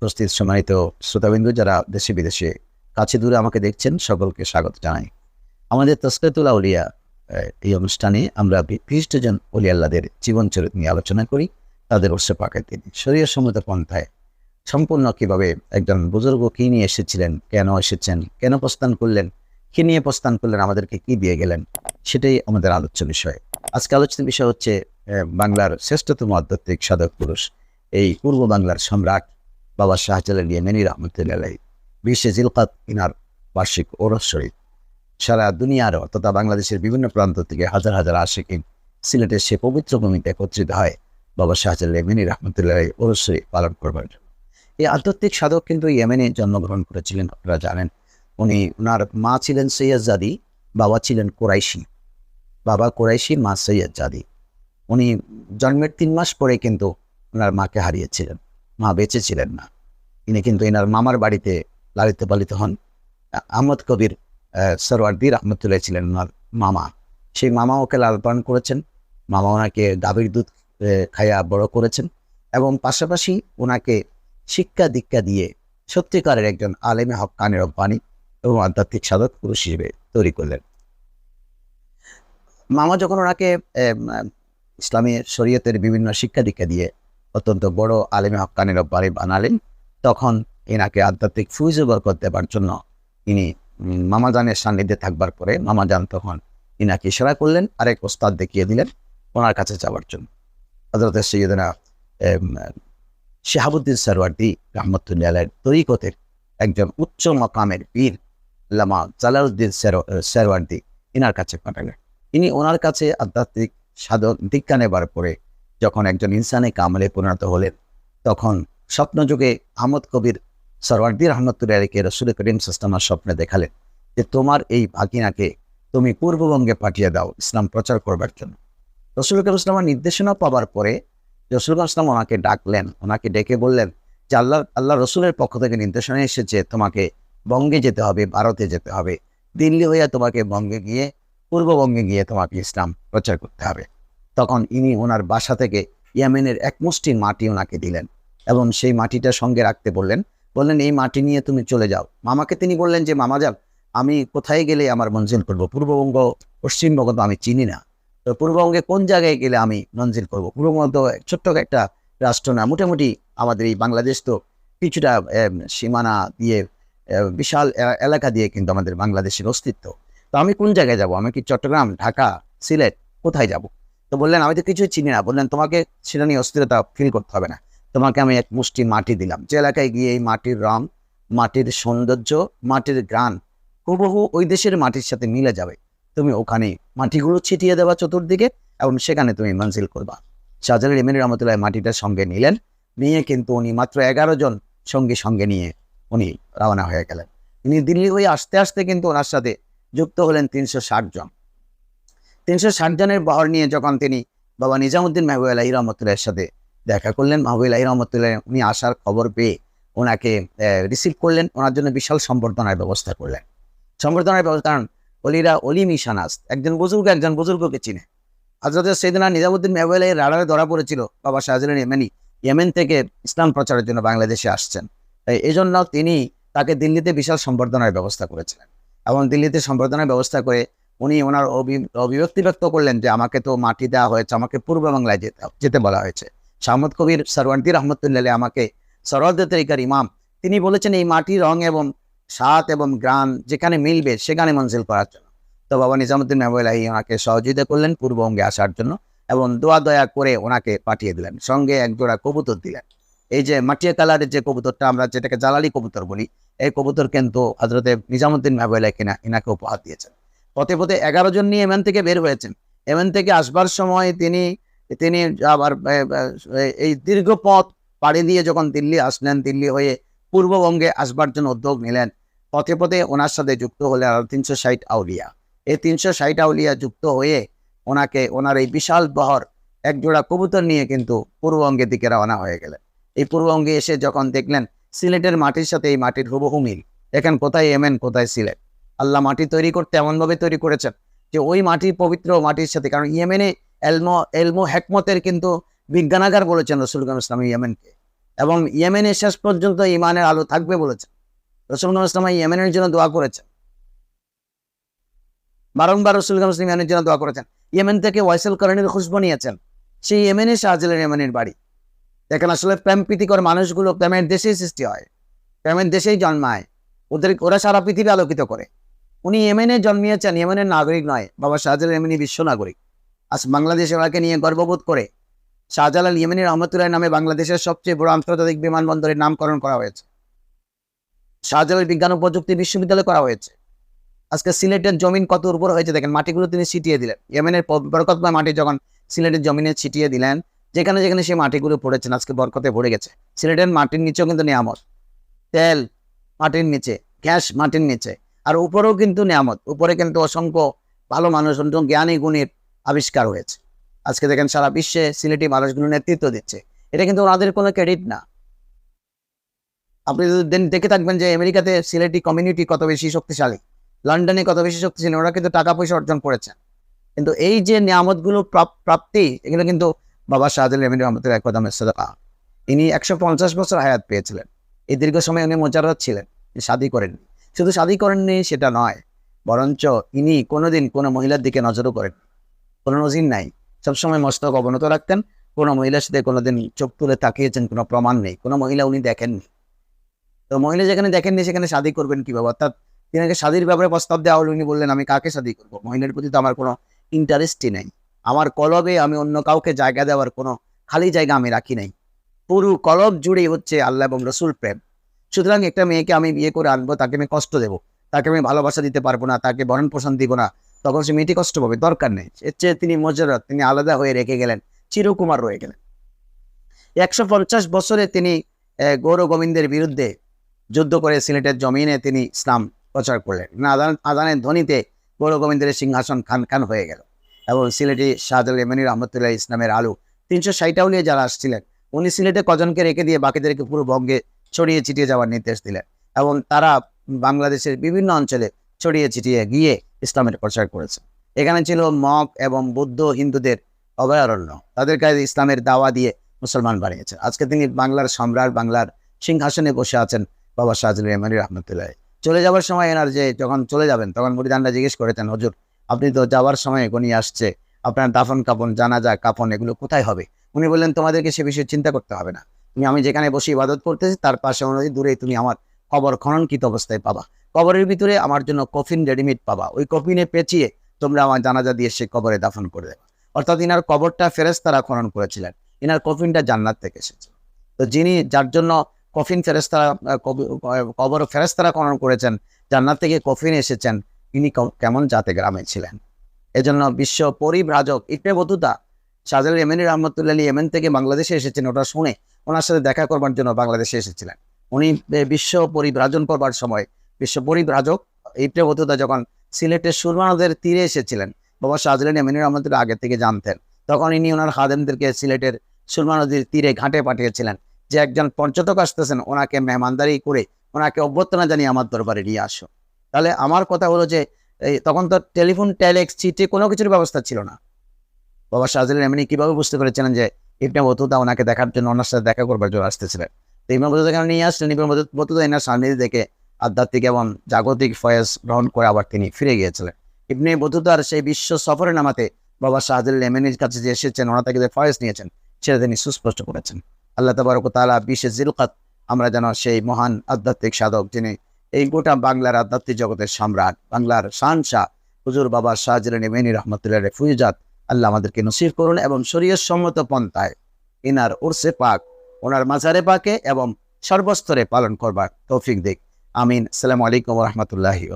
উপস্থিত সম্মানিত শ্রোতাবিন্দু, যারা দেশে বিদেশে, কাছে দূরে আমাকে দেখছেন, সকলকে স্বাগত জানাই। আমাদের তসকাতুল আউলিয়া এই অনুষ্ঠানে আমরা বিশিষ্টজন অলি আল্লাদের জীবন চরিত্র নিয়ে আলোচনা করি। তাদের উৎসব পাকের তিনি শরীর সম্মত পন্থায় সম্পূর্ণ কীভাবে একজন বুজুর্গ কী নিয়ে এসেছিলেন, কেন এসেছেন, কেন প্রস্থান করলেন, কী নিয়ে প্রস্থান করলেন, আমাদেরকে কি দিয়ে গেলেন, সেটাই আমাদের আলোচ্য বিষয়। আজকে আলোচনার বিষয় হচ্ছে বাংলার শ্রেষ্ঠতম আধ্যাত্মিক সাধক পুরুষ, এই পূর্ব বাংলার সম্রাট বাবা শাহজালাল ইয়েমেনি রহমতুল্লাহ বিশে জিলকাত ইনার বার্ষিক ওরস শরীফ। সারা দুনিয়ার তথা বাংলাদেশের বিভিন্ন প্রান্ত থেকে হাজার হাজার আশিকিন সিলেটের সে পবিত্র ভূমিতে একত্রিত হয় বাবা শাহজালাল ইয়েমেনি রহমতুল্লাহ ওরস শরীফ পালন করবার জন্য। এই আধ্যাত্মিক সাধক কিন্তু ইয়েমেনে জন্মগ্রহণ করেছিলেন, আপনারা জানেন। উনি ওনার মা ছিলেন সৈয়দ জাদি বাবা ছিলেন কোরাইশি। বাবা কোরাইশি, মা সৈয়দ জাদি উনি জন্মের তিন মাস পরে কিন্তু ওনার মাকে হারিয়েছিলেন। মা বেঁচে ছিলেন না। তিনি কিন্তু এনার মামার বাড়িতে লালিত পালিত হন। আহমদ কবির সরওয়ার্দি রহমতুল্লাহ ছিলেন ওনার মামা। সেই মামা ওকে লাল পালন করেছেন। মামা ওনাকে গাভীর দুধ খাইয়া বড় করেছেন এবং পাশাপাশি ওনাকে শিক্ষা দীক্ষা দিয়ে সত্যিকারের একজন আলেমে হকানের রব্বানি এবং আধ্যাত্মিক সাধক পুরুষ হিসেবে তৈরি করলেন। মামা যখন ওনাকে ইসলামী শরীয়তের বিভিন্ন শিক্ষা দীক্ষা দিয়ে অত্যন্ত বড় আলেমে হকানের রব্বানি বানালেন তখন এনাকে আধ্যাত্মিক ফুজ বরকত দেবার জন্য তিনি মামাজানের সান্নিধ্যে থাকবার পরে মামাজান তখন ইনাকে ইশারা করলেন, আরেক ওস্তাদ দেখিয়ে দিলেন ওনার কাছে যাওয়ার জন্য। হজরত সৈয়দনা শাহাবুদ্দিন সরওয়ার্দি রহমতুল্লাহ তরিকতের একজন উচ্চ মকামের বীর লামা জালালউদ্দিন সের- সেরওয়ার্দি ইনার কাছে পাঠালেন। ইনি ওনার কাছে আধ্যাত্মিক সাধন দীক্ষা নেবার পরে যখন একজন ইনসানে কামলে পরিণত হলেন, তখন স্বপ্নযুগে আহমদ কবির সরওয়ার্দি রহমতুল্লাহ আলীকে রসুল করিম সাস্তামার স্বপ্নে দেখালেন যে তোমার এই ভাগিনাকে তুমি পূর্ববঙ্গে পাঠিয়ে দাও, ইসলাম প্রচার করবার জন্য। রসুল করিম ইসলামের নির্দেশনা পাওয়ার পরে রসুল ইসলাম ওনাকে ডাকলেন, ওনাকে ডেকে বললেন যে আল্লাহ আল্লাহ রসুলের পক্ষ থেকে নির্দেশনা এসেছে তোমাকে বঙ্গে যেতে হবে, ভারতে যেতে হবে। দিল্লি হইয়া তোমাকে বঙ্গে গিয়ে, পূর্ববঙ্গে গিয়ে তোমাকে ইসলাম প্রচার করতে হবে। তখন ইনি ওনার বাসা থেকে ইয়ামেনের এক মুষ্টি মাটি ওনাকে দিলেন এবং সেই মাটিটা সঙ্গে রাখতে বললেন বললেন, এই মাটি নিয়ে তুমি চলে যাও। মামাকে তিনি বললেন যে, মামা যান, আমি কোথায় গেলে আমার মঞ্জিল করব? পূর্ববঙ্গ, পশ্চিমবঙ্গ তো আমি চিনি না। তো পূর্ববঙ্গে কোন জায়গায় গেলে আমি মঞ্জিল করব? পূর্ববঙ্গ তো ছোট্ট একটা রাষ্ট্র না, মোটামুটি আমাদের এই বাংলাদেশ তো কিছুটা সীমানা দিয়ে বিশাল এলাকা দিয়ে কিন্তু আমাদের বাংলাদেশের অস্তিত্ব। তো আমি কোন জায়গায় যাব? আমি কি চট্টগ্রাম, ঢাকা, সিলেট, কোথায় যাব? তো বললেন, আমি তো কিছুই চিনি না। বললেন, তোমাকে সেটা নিয়ে অস্থিরতা ফিল করতে হবে না। তোমাকে আমি এক মুষ্টি মাটি দিলাম। যে এলাকায় গিয়ে এই মাটির রং, মাটির সৌন্দর্য, মাটির গ্রান হুবহু ওই দেশের মাটির সাথে মিলে যাবে। তুমি ওখানে মাটিগুলো ছিটিয়ে দেওয়া চতুর্দিকে এবং সেখানে তুমি মঞ্জিল করবা। শাহজালাল ইমিন রহমতুল্লাহ মাটিটা সঙ্গে নিলেন। নিয়ে কিন্তু উনি মাত্র এগারো জন সঙ্গে সঙ্গে নিয়ে উনি রওনা হয়ে গেলেন। তিনি দিল্লি হয়ে আসতে আসতে কিন্তু ওনার সাথে যুক্ত হলেন তিনশো ষাট জন। তিনশো ষাট জনের বহর নিয়ে যখন তিনি বাবা নিজামুদ্দিন মাহবুব আলাহি রহমতুল্লাহের সাথে দেখা করলেন, মাহবুব আলাহি রহমতুল্লাহ উনি আসার খবর পেয়ে ওনাকে রিসিভ করলেন। ওনার জন্য বিশাল সম্বর্ধনার ব্যবস্থা করলেন। সম্বর্ধনার ব্যবস্থা, কারণ অলিরা অলি মিশানাস একজন বুজুর্গ একজন বুজুর্গকে চিনে। হজরত সৈদিনা নিজামুদ্দিন মাহবুব আলাহি রাডারে ধরা পড়েছিল বাবা শাহজালাল ইয়েমেনি। ইয়েমেন থেকে ইসলাম প্রচারের জন্য বাংলাদেশে আসছেন। তাই এই জন্য তিনি তাকে দিল্লিতে বিশাল সম্বর্ধনার ব্যবস্থা করেছিলেন। এবং দিল্লিতে সম্বর্ধনার ব্যবস্থা করে উনি ওনার অভিব্যক্তি ব্যক্ত করলেন যে আমাকে তো মাটি দেওয়া হয়েছে, আমাকে পূর্ব বাংলায় যেতে যেতে বলা হয়েছে। শাহমদ কবির সরওয়ার্দি রহমতুল্লাহ আমাকে সরওয়ার্দ তরিকার ইমাম। তিনি বলেছেন, এই মাটি, রং এবং স্বাদ এবং গ্রাম যেখানে মিলবে, সেখানে মঞ্জিল করার জন্য। তো বাবা নিজামুদ্দিন মেহবুল্লাহি ওনাকে সহযোগিতা করলেন পূর্ববঙ্গে আসার জন্য এবং দোয়া দয়া করে ওনাকে পাঠিয়ে দিলেন, সঙ্গে এক জোড়া কবুতর দিলেন। এই যে মাটিয়া কালারের যে কবুতরটা আমরা যেটাকে জালালি কবুতর বলি, এই কবুতর কিন্তু হজরতে নিজামুদ্দিন মেহবুল্লাহ কিনা, ইনাকে উপহার দিয়েছেন। পথে পথে এগারো জন নিয়ে এমন থেকে বের হয়েছেন। এমন থেকে আসবার সময় তিনি তিনি আবার এই দীর্ঘ পথ পাড়ি দিয়ে যখন দিল্লি আসলেন, দিল্লি হয়ে পূর্ববঙ্গে আসবার জন্য উদ্যোগ নিলেন, পথে পথে ওনার সাথে যুক্ত হলে আরও তিনশো ষাট আউলিয়া। এই তিনশো ষাট আউলিয়া যুক্ত হয়ে ওনাকে, ওনার এই বিশাল বহর এক জোড়া কবুতর নিয়ে কিন্তু পূর্ববঙ্গের দিকে রওনা হয়ে গেলেন। এই পূর্ববঙ্গে এসে যখন দেখলেন, সিলেটের মাটির সাথে এই মাটির হুবহু মিল। দেখেন কোথায় এমেন, কোথায় সিলেট। আল্লাহ মাটি তৈরি করতে এমনভাবে তৈরি করেছেন যে ওই মাটি পবিত্র মাটির সাথে। কারণ ইয়েমেনে এলমো এলমো হেকমতের কিন্তু বিজ্ঞানাগার বলেছেন রসুল ইসলাম ইয়েমেনকে। এবং ইয়েমেনের শেষ পর্যন্ত ইমানের আলো থাকবে বলেছেন। রসুল ইসলাম ইয়েমেনের জন্য দোয়া করেছেন। বারংবার রসুল ইসলাম ইয়েমেনের জন্য দোয়া করেছেন। ইয়েমেন থেকে ওয়াইসেল করণের খুশবু নিয়েছেন। সেই ইয়েমেনে শাহজালের ইয়েমেনের বাড়ি। দেখেন আসলে প্রেম প্রীতিকর মানুষগুলো প্রেমের দেশেই সৃষ্টি হয়। প্রেমের দেশেই জন্মায়। ওদের ওরা সারা পৃথিবী আলোকিত করে। উনি ইয়েমেনে জন্মিয়েছেন, ইয়েমেনের নাগরিক নয়, বাবা শাহজালাল ইয়েমেনি বিশ্ব নাগরিক। আজ বাংলাদেশে ওনাকে নিয়ে গর্ববোধ করে শাহজালাল ইয়েমেনি রহমতুল্লাহ নামে বাংলাদেশের সবচেয়ে বড় আন্তর্জাতিক বিমানবন্দরের নামকরণ করা হয়েছে। শাহজালাল বিজ্ঞান ও প্রযুক্তি বিশ্ববিদ্যালয় করা হয়েছে। আজকে সিলেটের জমিন কত উর্বর হয়েছে দেখেন, মাটিগুলো তিনি ছিটিয়ে দিলেন। ইয়েমেনের বরকতময় মাটি যখন সিলেটের জমিনে ছিটিয়ে দিলেন, যেখানে যেখানে সেই মাটিগুলো পড়েছেন, আজকে বরকতে ভরে গেছে। সিলেটের মাটির নিচেও কিন্তু নিয়ামত। তেল মাটির নিচে, গ্যাস মাটির নিচে। আর উপরেও কিন্তু নিয়ামত। উপরে কিন্তু অসংখ্য ভালো মানুষ জ্ঞানী গুণীর আবিষ্কার হয়েছে। আজকে দেখেন সারা বিশ্বে সিলেটি মানুষগুলো নেতৃত্ব দিচ্ছে। এটা কিন্তু ওনাদের কোনো ক্রেডিট না। আপনি যদি দেখে থাকবেন যে আমেরিকাতে সিলেটি কমিউনিটি কত বেশি শক্তিশালী, লন্ডনে কত বেশি শক্তিশালী ওরা কিন্তু টাকা পয়সা অর্জন করেছে কিন্তু এই যে নিয়ামতগুলো প্রাপ- প্রাপ্তি, এগুলো কিন্তু বাবা শাহজাল রহমান রহমতুল্লাহ একদামের সাদাকা। ইনি একশো পঞ্চাশ বছর হায়াত পেয়েছিলেন। এই দীর্ঘ সময় উনি মোজারত ছিলেন। শাদি করেননি। শুধু শাদি করেননি, সেটা নয়। বরঞ্চ ইনি কোনোদিন কোনো মহিলার দিকে নজরও করেন। কোনো নজির নাই। সবসময় মস্তক অবনত রাখতেন। কোনো মহিলার সাথে কোনোদিন চোখ তুলে তাকিয়েছেন, কোনো প্রমাণ নেই। কোনো মহিলা উনি দেখেননি। তো মহিলা যেখানে দেখেননি, সেখানে শাদি করবেন কীভাবে? অর্থাৎ তিনাকে শাদির ব্যাপারে প্রস্তাব দেওয়া হলো, উনি বললেন, আমি কাকে শাদি করব? মহিলার প্রতি তো আমার কোনো ইন্টারেস্টই নেই। আমার কলবে আমি অন্য কাউকে জায়গা দেওয়ার কোনো খালি জায়গা আমি রাখি নাই। পুরো কলব জুড়েই হচ্ছে আল্লাহ এবং রসুল প্রেম। সুতরাং একটা মেয়েকে আমি বিয়ে করে আনব, তাকে আমি কষ্ট দেবো, তাকে আমি ভালোবাসা দিতে পারব না, তাকে বরণ পোষণ দিব না, তখন সে মেয়েটি কষ্ট পাবে, দরকার নেই। এর চেয়ে তিনি মজরত তিনি আলাদা হয়ে রেখে গেলেন, চিরকুমার রয়ে গেলেন। একশো পঞ্চাশ বছরে তিনি গৌর গোবিন্দের বিরুদ্ধে যুদ্ধ করে সিলেটের জমিনে তিনি ইসলাম প্রচার করলেন। আদান, আদানের ধ্বনিতে গৌর গোবিন্দের সিংহাসন খান খান হয়ে গেল এবং সিলেটি শাহজাল এমনি রহমতুল্লাহ ইসলামের আলু তিনশো ষাটাউলিয়ে যারা আসছিলেন, উনি সিলেটে কজনকে রেখে দিয়ে বাকিদেরকে পুরো বঙ্গে ছড়িয়ে ছিটিয়ে যাওয়ার নির্দেশ দিলেন এবং তারা বাংলাদেশের বিভিন্ন অঞ্চলে ছড়িয়ে ছিটিয়ে গিয়ে ইসলামের প্রচার করেছে। এখানে ছিল মগ এবং বৌদ্ধ হিন্দুদের অভয়ারণ্য। তাদের কাছে ইসলামের দাওয়া দিয়ে মুসলমান বানিয়েছে। আজকে তিনি বাংলার সম্রাট, বাংলার সিংহাসনে বসে আছেন বাবা শাহজুল রহমানি রহমতুল্লাহ। চলে যাওয়ার সময় এনার যে যখন চলে যাবেন, তখন মুরিদানরা জিজ্ঞেস করেছেন, হজুর, আপনি তো যাওয়ার সময় উনি আসছে। আপনার দাফন কাপন, জানাজা, কাপন, এগুলো কোথায় হবে? উনি বললেন, তোমাদেরকে সে বিষয়ে চিন্তা করতে হবে না। আমি যেখানে বসে ইবাদত করতেছি, তার পাশে অনুযায়ী দূরে তুমি আমার কবর খননকৃত অবস্থায় পাবা। কবরের ভিতরে আমার জন্য কফিন রেডিমেড পাবা। ওই কফিনে পেঁচিয়ে তোমরা আমার জানাজা দিয়ে সে কবরে দাফন করে দেবে। অর্থাৎ ইনার কবরটা ফেরেস্তারা খনন করেছিলেন। ইনার কফিনটা জান্নাত থেকে এসেছে। তো যিনি যার জন্য কফিন ফেরেস্তারা কবর ফেরেস্তারা খনন করেছেন, জান্নাত থেকে কফিন এসেছেন, ইনি কেমন জাতে গ্রামে ছিলেন। এজন্য বিশ্ব পরিভ্রাজক ইটনে বতুতা শাহজাল ইয়েমেনি রহমতুল্লাহ ইয়েমেন থেকে বাংলাদেশে এসেছেন। ওটা শুনে ওনার সাথে দেখা করবার জন্য বাংলাদেশে এসেছিলেন। উনি বিশ্ব পরিব্রাজন করবার সময়, বিশ্ব পরিভ্রাজক ইটনে বতুতা যখন সিলেটের সুরমা নদের তীরে এসেছিলেন, বাবা শাহজাল ইয়েমেনি রহমতুল্লাহ আগে থেকে জানতেন। তখন ইনি ওনার খাদেমদেরকে সিলেটের সুরমা নদীর তীরে ঘাটে পাঠিয়েছিলেন যে একজন পর্যটক আসতেছেন, ওনাকে মেহমানদারি করে ওনাকে অভ্যর্থনা জানিয়ে আমার দরবারে নিয়ে আসো। তাহলে আমার কথা হলো যে, এই তখন তো টেলিফোন, টেলেক্স, চিঠি কোনো কিছুর ব্যবস্থা ছিল না। বাবা শাহজাল এমনি কীভাবে বুঝতে পেরেছিলেন যে ইবনে বতুতা ওনাকে দেখার জন্য ওনার সাথে দেখা করবার জন্য আসতেছিলেন তো ইবনে বতুতা কেন নিয়ে আসলেন ইবনে বতু- বতুতা এনার সান্নিধ্যে দেখে আধ্যাত্মিক এবং জাগতিক ফয়েজ গ্রহণ করে আবার তিনি ফিরে গিয়েছিলেন। ইবনে বতুতার সেই বিশ্ব সফরে নামাতে বাবা শাহজাল এমনির কাছে যে এসেছেন ওনা থেকে যে ফয়েজ নিয়েছেন, সেটা তিনি সুস্পষ্ট করেছেন। আল্লাহ তাবারক তাআলা বিশে জিলকাত, আমরা যেন সেই মহান আধ্যাত্মিক সাধক যিনি এই গোটা বাংলার আধ্যাত্মিক জগতের সম্রাট, বাংলার শাহনশাহ হুজুর বাবা শাহজালান মেনি রহমতুল্লাহ ফুইজাত আল্লাহ আমাদেরকে নসিব করুন এবং শরীয় সম্মত পন্থায় এনার উর্সে পাক, ওনার মাজারে পাকে এবং সর্বস্তরে পালন করবার তৌফিক দিক। আমিন। আসসালামু আলাইকুম রহমতুল্লাহি